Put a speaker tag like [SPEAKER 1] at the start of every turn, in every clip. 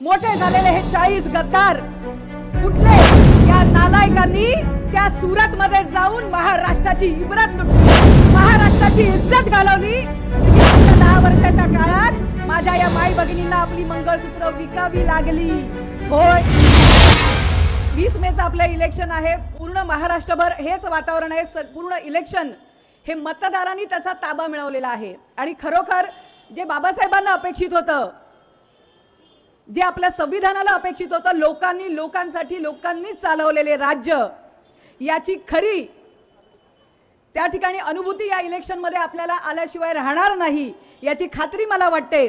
[SPEAKER 1] मोठे झालेले हे चाळीस गद्दार कुठले? या नालायकांनी त्या सुरत मध्ये जाऊन महाराष्ट्राची इब्रत लुटली. महाराष्ट्राची इज्जत घालवली. दहा वर्षाच्या काळात माझ्या या माई भगिनींना आपली मंगळसूत्र विकावी लागली. होय. वीस मेचं आपलं इलेक्शन आहे. पूर्ण महाराष्ट्रभर हेच वातावरण आहे. स- पूर्ण इलेक्शन हे मतदारांनी त्याचा ताबा मिळवलेला आहे. आणि खरोखर जे बाबासाहेबांना अपेक्षित होतं जे आपल्या संविधानाला अपेक्षित होतं लोकांनी लोकांसाठी लोकांनी चालवलेले राज्य याची खरी त्या ठिकाणी अनुभूती या इलेक्शनमध्ये आपल्याला आल्याशिवाय राहणार नाही याची खात्री मला वाटते.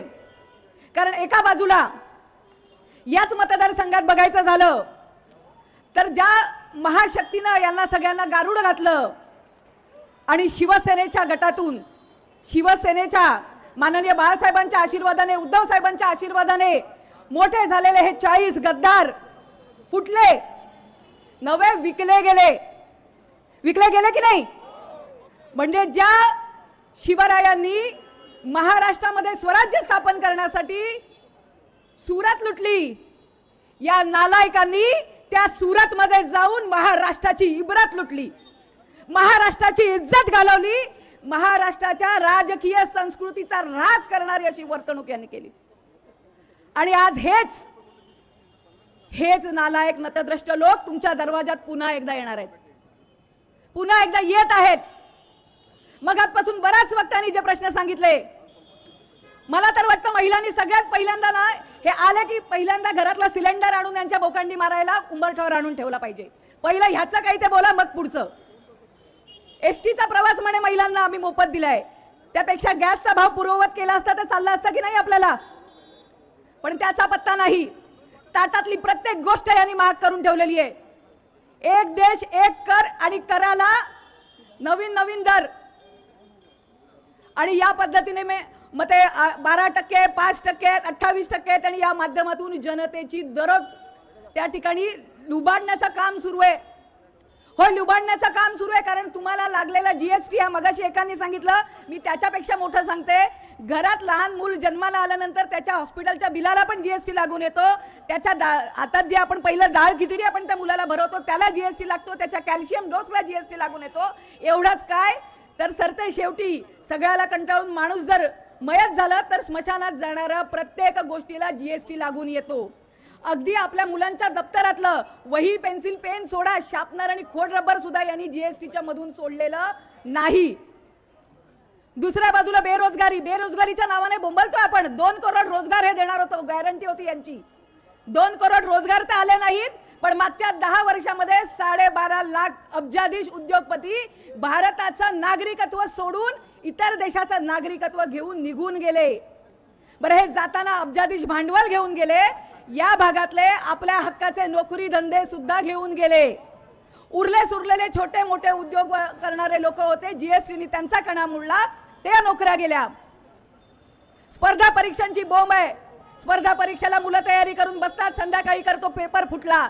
[SPEAKER 1] कारण एका बाजूला याच मतदारसंघात बघायचं झालं तर ज्या महाशक्तीनं यांना सगळ्यांना गारुड घातलं आणि शिवसेनेच्या गटातून शिवसेनेच्या माननीय बाळासाहेबांच्या आशीर्वादाने उद्धव साहेबांच्या आशीर्वादाने मोठे झालेले हे चाळीस गद्दार फुटले. नवे विकले गेले. विकले गेले की नाही? म्हणजे ज्या शिवरायांनी महाराष्ट्रामध्ये स्वराज्य स्थापन करण्यासाठी सुरत लुटली या नालायकांनी त्या सुरतमध्ये जाऊन महाराष्ट्राची इबरत लुटली. महाराष्ट्राची इज्जत घालवली. महाराष्ट्राच्या राजकीय संस्कृतीचा राज करणारी अशी वर्तणूक यांनी केली. आणि आज हेच हेच नालायक नतद्रष्ट लोक तुमच्या दरवाजात पुन्हा एकदा येणार आहेत. पुन्हा एकदा येत आहेत. मगातपासून बऱ्याच वक्त्यांनी जे प्रश्न सांगितले मला तर वाटतं महिलांनी सगळ्यात पहिल्यांदा ना हे आले की पहिल्यांदा घरातला सिलेंडर आणून यांच्या बोकांडी मारायला उंबरठ्यावर आणून ठेवला पाहिजे. पहिलं ह्याचं काही ते बोला मग पुढचं. एस टीचा प्रवास म्हणे महिलांना आम्ही मोफत दिलाय. त्यापेक्षा गॅसचा भाव पूर्ववत केला असता तर चालला असता की नाही आपल्याला? पण त्याचा पत्ता नाही. ताटातली प्रत्येक गोष्ट यांनी महाग करून ठेवलेली आहे. एक देश एक कर आणि कराला नवीन नवीन दर. आणि या पद्धतीने मे मग ते आ, बारा टक्के पाच टक्के आहेत अठ्ठावीस टक्के आहेत आणि या माध्यमातून जनतेची दररोज त्या ठिकाणी लुबाडण्याचं काम सुरू आहे. होय लुबाडण्याचं काम सुरू आहे कारण तुम्हाला लागलेला जीएसटी हा मगाशी एकाने सांगितलं. मी त्याच्यापेक्षा मोठं सांगते. घरात लहान मूल जन्माला आल्यानंतर त्याच्या हॉस्पिटलच्या बिलाला पण जीएसटी लागून येतो. त्याच्या दा आता जे आपण पहिलं डाळ खिचडी आपण त्या मुलाला भरवतो त्याला जीएसटी लागतो. त्याच्या कॅल्शियम डोसला जीएसटी लागून येतो. एवढंच काय? तर सरते शेवटी सगळ्याला कंटाळून माणूस जर मयत झालं तर स्मशानात जाणारा प्रत्येक गोष्टीला जीएसटी लागून येतो. अगदी आपल्या मुलांच्या दप्तरातलं. वही पेन्सिल पेन सोडा. शार्पनर आणि खोड रबर सुद्धा यांनी जीएसटीच्या मधून सोडलेलं नाही. दुसऱ्या बाजूला बेरोजगारी. बेरोजगारीच्या नावाने बोंबलतोय आपण. दोन करोड रोजगार हे देणार होतो. गॅरंटी होती यांची. दोन करोड रोजगार तर आले नाहीत पण मागच्या दहा वर्षामध्ये साडेबारा लाख अब्जाधीश उद्योगपती भारताचं नागरिकत्व सोडून इतर देशाचं नागरिकत्व घेऊन निघून गेले. बरं हे जाताना अब्जाधीश भांडवल घेऊन गेले. या भागातले आपल्या हक्काचे नोकरी धंदे सुद्धा घेऊन गेले. उरले सुरलेले छोटे मोठे उद्योग करणारे लोक होते जीएसटीने त्यांचा कणा मुडला ते नोकऱ्या गेल्या. स्पर्धा परीक्षांची बोंब आहे. स्पर्धा परीक्षेला मुलं तयारी करून बसतात संध्याकाळी करतो पेपर फुटला.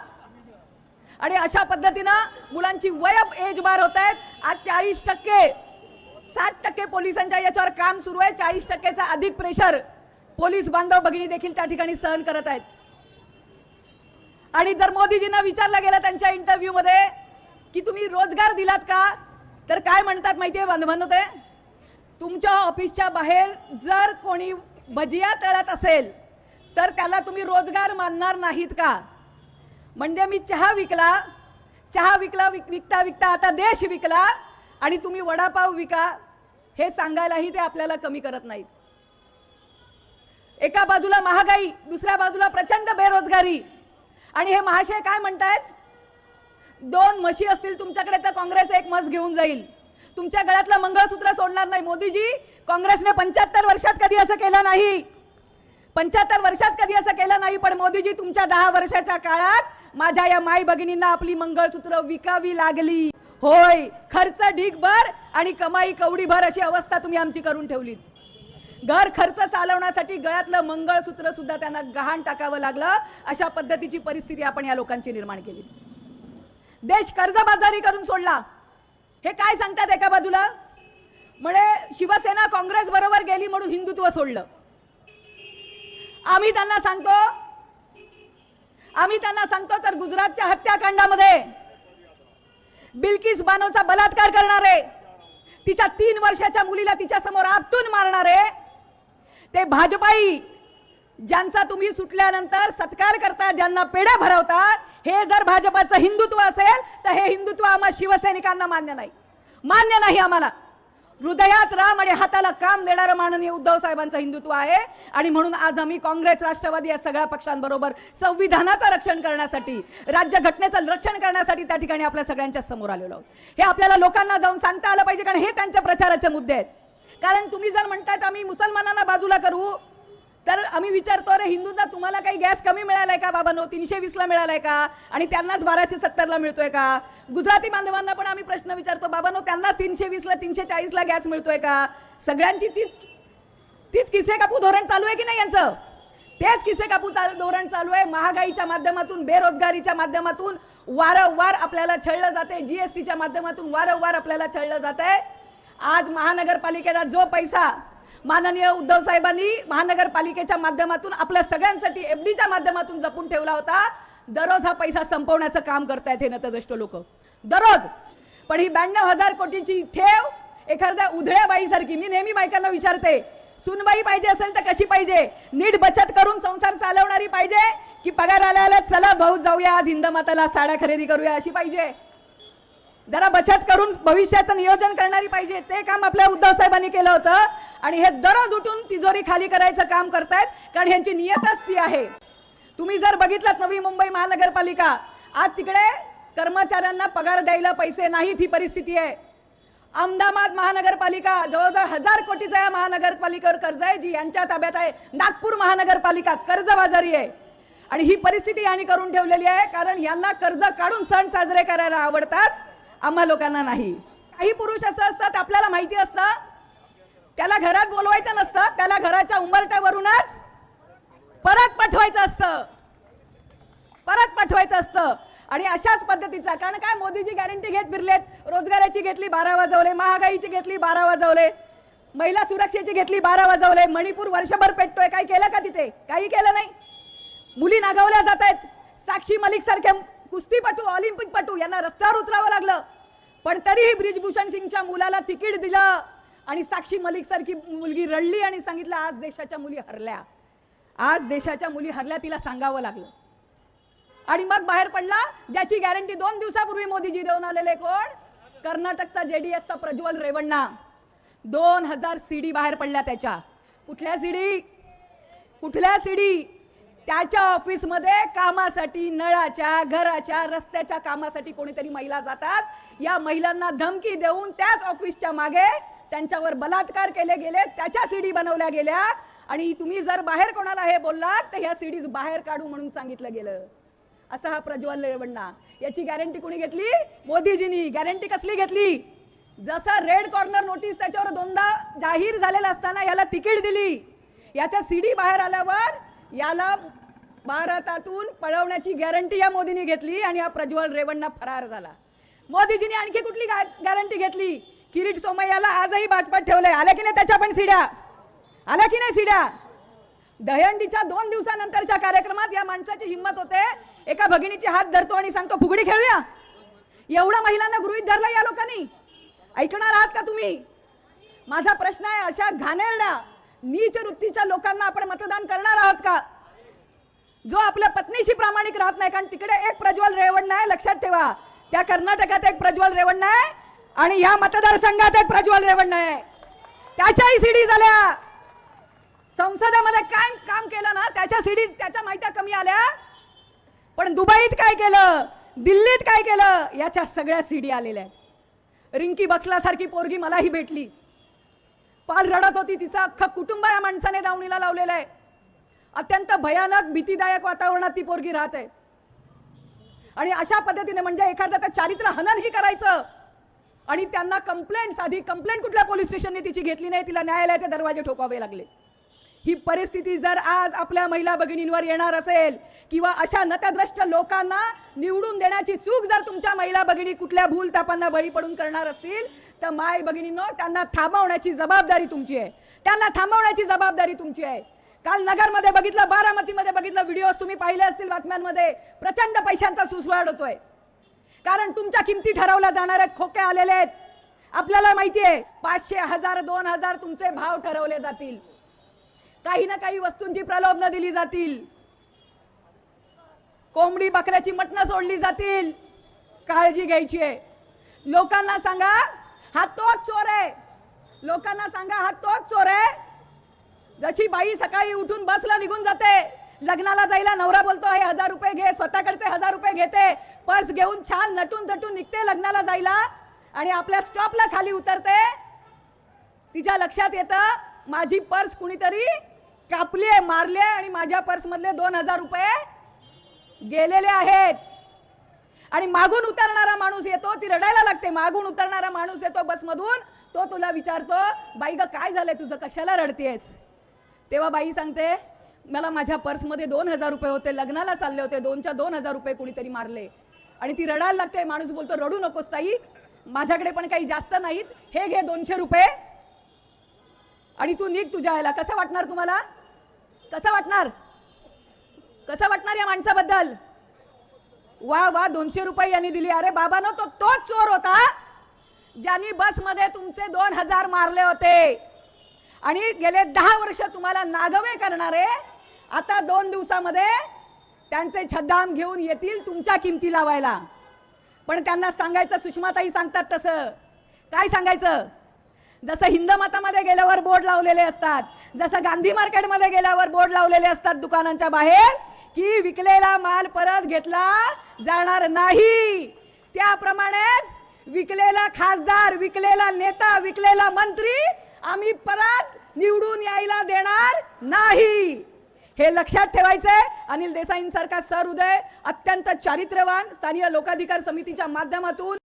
[SPEAKER 1] आणि अशा पद्धतीनं मुलांची वय एज बार होत आहेत आज चाळीस टक्के साठ टक्के पोलिसांच्या याच्यावर काम सुरू आहे. चाळीस टक्केचा अधिक प्रेशर पोलीस बांधव भगिनी देखील त्या ठिकाणी सहन करत आहेत. आणि जर मोदीजींना विचारलं गेलं त्यांच्या इंटरव्ह्यू मध्ये की तुम्ही रोजगार दिलात का तर काय म्हणतात माहितीये बांधवांनो ते? तुमच्या ऑफिसच्या बाहेर जर कोणी भजिया तळत असेल तर त्याला तुम्ही रोजगार मानणार नाहीत का? म्हणजे मी चहा विकला चहा विकला विक- विकता विकता आता देश विकला आणि तुम्ही वडापाव विका हे सांगायलाही ते आपल्याला कमी करत नाहीत. एका बाजूला महागाई दुसऱ्या बाजूला प्रचंड बेरोजगारी आणि हे महाशय काय म्हणतायत? दोन म्हशी असतील तुमच्याकडे तर काँग्रेस एक मस घेऊन जाईल. तुमच्या गळ्यातलं मंगळसूत्र सोडणार नाही मोदीजी. काँग्रेसने पंच्याहत्तर वर्षात कधी असं केलं नाही. पंच्याहत्तर वर्षात कधी असं केलं नाही पण मोदीजी तुमच्या दहा वर्षाच्या काळात माझ्या या माई भगिनींना आपली मंगळसूत्र विकावी लागली. होय खर्च ढीगभर आणि कमाई कवडीभर अशी अवस्था तुम्ही आमची करून ठेवलीत. घर खर्च चालवण्यासाठी गळ्यातलं मंगळसूत्र सुद्धा त्यांना गहाण टाकावं लागलं. अशा पद्धतीची परिस्थिती आपण या लोकांची निर्माण केली. देश कर्जबाजारी करून सोडला. हे काय सांगतात एका बाजूला? म्हणे शिवसेना काँग्रेस बरोबर गेली म्हणून हिंदुत्व सोडलं. आम्ही त्यांना सांगतो आम्ही त्यांना सांगतो तर गुजरातच्या हत्याकांडामध्ये बिल्किस बानोचा बलात्कार करणारे तिच्या तीन वर्षाच्या मुलीला तिच्या समोर आपटून मारणारे ते भाजपाई ज्यांचा तुम्ही सुटल्यानंतर सत्कार करता ज्यांना पेढ्या भरवता हे जर भाजपाचं हिंदुत्व असेल तर हे हिंदुत्व आम्हा शिवसैनिकांना मान्य नाही. मान्य नाही आम्हाला. हृदयात राम आणि हाताला काम देणारं माननीय उद्धव साहेबांचं हिंदुत्व आहे. आणि म्हणून आज आम्ही काँग्रेस राष्ट्रवादी या सगळ्या पक्षांबरोबर संविधानाचं रक्षण करण्यासाठी राज्य घटनेचं रक्षण करण्यासाठी त्या ठिकाणी आपल्या सगळ्यांच्या समोर आलेलो आहोत. हे आपल्याला लोकांना जाऊन सांगता आलं पाहिजे कारण हे त्यांच्या प्रचाराचे मुद्दे आहेत. कारण तुम्ही जर म्हणतायत आम्ही मुसलमानांना बाजूला करू तर आम्ही विचारतो अरे हिंदूंना तुम्हाला काही गॅस कमी मिळालाय का बाबांनो? तीनशे वीसला मिळालाय का? आणि त्यांनाच बाराशे सत्तरला मिळतोय का? गुजराती बांधवांना पण आम्ही प्रश्न विचारतो बाबांनो त्यांना तीनशे वीसला तीनशे चाळीसला गॅस मिळतोय का? सगळ्यांची तीच तीच किसे कापू धोरण चालू आहे की नाही यांचं? तेच किसे कापू चालू धोरण चालू आहे. महागाईच्या माध्यमातून बेरोजगारीच्या माध्यमातून वारंवार आपल्याला छळलं जाते जीएसटीच्या माध्यमातून वारंवार आपल्याला छळलं जात आहे आज महानगरपालिकेचा जो पैसा माननीय उद्धव साहेबांनी महानगरपालिकेच्या माध्यमातून आपल्या सगळ्यांसाठी एफ डीच्या माध्यमातून जपून ठेवला होता दररोज हा पैसा संपवण्याचं काम करतायत हे नतदृष्ट लोक. दररोज. पण ही ब्याण्णव हजार कोटीची ठेव एखाद्या उधळ्या बाईसारखी मी नेहमी बायकांना विचारते सुनबाई पाहिजे असेल तर कशी पाहिजे? नीट बचत करून संसार चालवणारी पाहिजे की पगार आल्या आल्या चला भाऊ जाऊया आज हिंदमाताला साड्या खरेदी करूया अशी पाहिजे? जरा बचत करून भविष्याचं नियोजन करणारी पाहिजे. ते काम आपल्या उद्धव साहेबांनी केलं होतं. आणि हे दररोज उठून तिजोरी खाली करायचं काम करतायत कारण ह्यांची नियतच ती आहे. तुम्ही जर बघितलात नवी मुंबई महानगरपालिका आज तिकडे कर्मचाऱ्यांना पगार द्यायला पैसे नाहीत ही परिस्थिती आहे. अहमदाबाद महानगरपालिका जवळजवळ हजार कोटीचा या महानगरपालिकेवर कर्ज आहे जी यांच्या ताब्यात आहे. नागपूर महानगरपालिका कर्जबाजारी आहे. आणि ही परिस्थिती यांनी करून ठेवलेली आहे कारण यांना कर्ज काढून सण साजरे करायला आवडतात. आम्हा लोकांना नाही. काही पुरुष असं असतात आपल्याला माहिती असतं त्याला घरात बोलवायचं नसतं त्याला घराच्या उंबरट्यावरूनच परत पाठवायचं असतं. परत पाठवायचं असतं. आणि अशाच पद्धतीचा कारण काय मोदीजी गॅरंटी घेत फिरलेत रोजगाराची घेतली बारा वाजवले महागाईची घेतली बारा वाजवले महिला सुरक्षेची घेतली बारा वाजवले मणिपूर वर्षभर पेटतोय काही केलं का तिथे? काही केलं नाही. मुली नागावल्या जात आहेत साक्षी मलिक सारख्या कुस्तीपटू ऑलिम्पिकपटू यांना रस्त्यावर उतरावं लागलं. पण तरीही ब्रिजभूषण सिंगच्या मुलाला तिकीट दिलं. आणि साक्षी मलिक सारखी मुलगी रडली आणि सांगितलं आज देशाच्या मुली हरल्या. आज देशाच्या मुली हरल्या तिला सांगावं लागलं. आणि मग बाहेर पडला ज्याची गॅरंटी दोन दिवसापूर्वी मोदीजी देऊन आलेले कोण? कर्नाटकचा जेडीएसचा प्रज्वल रेवण्णा. दोन हजार सीडी बाहेर पडल्या त्याच्या. कुठल्या सीडी कुठल्या सीडी त्याच्या ऑफिसमध्ये कामासाठी नळाच्या घराच्या रस्त्याच्या कामासाठी कोणीतरी महिला जातात. या महिलांना धमकी देऊन त्याच ऑफिसच्या मागे त्यांच्यावर बलात्कार केले गेले त्याच्या सीडी बनवल्या गेल्या. आणि तुम्ही जर बाहेर कोणाला हे बोललात तर ह्या सीडीज बाहेर काढू म्हणून सांगितलं गेलं. असा हा प्रज्वल रेवण्णा. याची गॅरंटी कोणी घेतली? मोदीजींनी. गॅरंटी कसली घेतली? जसं रेड कॉर्नर नोटीस त्याच्यावर दोनदा जाहीर झालेला असताना याला तिकीट दिली. याच्या सीडी बाहेर आल्यावर याला भारतातून पळवण्याची गॅरंटी या मोदींनी घेतली आणि हा प्रज्वल रेवण्णा फरार झाला. मोदीजींनी आणखी कुठली गॅरंटी घेतली? किरीट सोमय्याला आजही भाजपात ठेवलंय. आल्या की नाही त्याच्या पण सिड्या? आल्या की नाही सिड्या? दहंडीच्या दोन दिवसानंतरच्या कार्यक्रमात या माणसाची हिंमत होते. एका भगिनीचे हात धरतो आणि सांगतो फुगडी खेळूया? एवढं महिलांना गृहित धरलं या लोकांनी? ऐकणार आहात का तुम्ही? माझा प्रश्न आहे अशा घाणेरड्या नीच वृत्तीच्या लोकांना आपण मतदान करणार आहोत का? जो आपल्या पत्नीशी प्रामाणिक राहत नाही कारण तिकडे एक प्रज्वल रेवण आहे लक्षात ठेवा. त्या कर्नाटकात एक प्रज्वल रेवण आहे आणि ह्या मतदारसंघात एक प्रज्वल रेवण आहे त्याच्याही सीडी झाल्या. संसदेमध्ये काय काम केलं ना त्याच्या सीडी त्याच्या माहित्या कमी आल्या. पण दुबईत काय केलं? दिल्लीत काय केलं? याच्या सगळ्या सीडी आलेल्या आहेत. रिंकी बक्सलासारखी पोरगी मलाही भेटली. फार रडत होती तिचं अख्खं कुटुंब या माणसाने दावणीला लावलेलं आहे. अत्यंत भयानक भीतीदायक वातावरणात ती पोरगी राहत. आहे आणि अशा पद्धतीने म्हणजे एखाद्याचं चारित्र हननही करायचं. आणि त्यांना कंप्लेंट साधी कंप्लेंट कुठल्या पोलीस स्टेशनने तिची घेतली नाही तिला न्यायालयाचे दरवाजे ठोकावे लागले. ही परिस्थिती जर आज आपल्या महिला भगिनींवर येणार असेल किंवा अशा नतद्रष्ट लोकांना निवडून देण्याची चूक जर तुमच्या महिला भगिनी कुठल्या भूल तापांना बळी पडून करणार असतील तर माय भगिनींनो त्यांना थांबवण्याची जबाबदारी तुमची आहे. त्यांना थांबवण्याची जबाबदारी तुमची आहे. काल नगरमध्ये बघितलं बारामतीमध्ये बघितलं व्हिडिओ तुम्ही पाहिले असतील बातम्यांमध्ये. प्रचंड पैशांचा सुसवाड होतोय. कारण तुमच्या किमती ठरवल्या जाणार आहेत खोके आलेले आहेत. आपल्याला माहिती आहे पाचशे हजार दोन हजार तुमचे भाव ठरवले जातील. काही ना काही वस्तूंची प्रलोभन दिली जातील. कोंबडी बकऱ्याची मटणं सोडली जातील. काळजी घ्यायची आहे. लोकांना सांगा हा तोच चोर आहे. लोकांना सांगा हा तोच चोर आहे. जशी बाई सकाळी उठून बसला निघून जाते लग्नाला जायला नवरा बोलतो हे हजार रुपये घे स्वतःकडचे हजार रुपये घेते पर्स घेऊन छान नटून तटून निघते लग्नाला जायला आणि आपल्या स्टॉपला खाली उतरते. तिच्या लक्षात येतं माझी पर्स कुणीतरी कापली आहे मारली आहे आणि माझ्या पर्समधले दोन हजार रुपये गेलेले आहेत. आणि मागून उतरणारा माणूस येतो ती रडायला लागते. मागून उतरणारा माणूस येतो बसमधून तो तुला विचारतो बाई ग काय झालंय? तुझं कशाला रडतेस? तेव्हा बाई सांगते मला माझ्या पर्समध्ये दोन हजार रुपये होते लग्नाला चालले होते दोनच्या दोन हजार रुपये कुणीतरी मारले. आणि ती रडायला लागते माणूस बोलतो रडू नकोस ताई माझ्याकडे पण काही जास्त नाहीत हे घे दोनशे रुपये. आणि तू निघ तुझ्या याला कसं वाटणार तुम्हाला? कसं वाटणार? कसं वाटणार या माणसाबद्दल? वा वा दोनशे रुपये यांनी दिली. अरे बाबानो तो तोच चोर होता ज्यांनी बसमध्ये तुमचे दोन हजार मारले होते. आणि गेले दहा वर्ष तुम्हाला नागवे करणारे आता दोन दिवसामध्ये त्यांचे छद्दाम घेऊन येतील तुमच्या किमती लावायला. पण त्यांना सांगायचं सुषमाताई सांगतात तसं. काय सांगायचं? जसं हिंद मतामध्ये गेल्यावर बोर्ड लावलेले असतात जसं गांधी मार्केटमध्ये गेल्यावर बोर्ड लावलेले असतात दुकानांच्या बाहेर की विकलेला माल परत घेतला जाणार नाही. त्याप्रमाणेच विकलेला खासदार विकलेला नेता विकलेला मंत्री आम्ही परत निवडून यायला देणार नाही. हे लक्षात ठेवायचंय. अनिल देसाईंसारखा सर उदय अत्यंत चारित्र्यवान स्थानीय लोकाधिकार समितीच्या माध्यमातून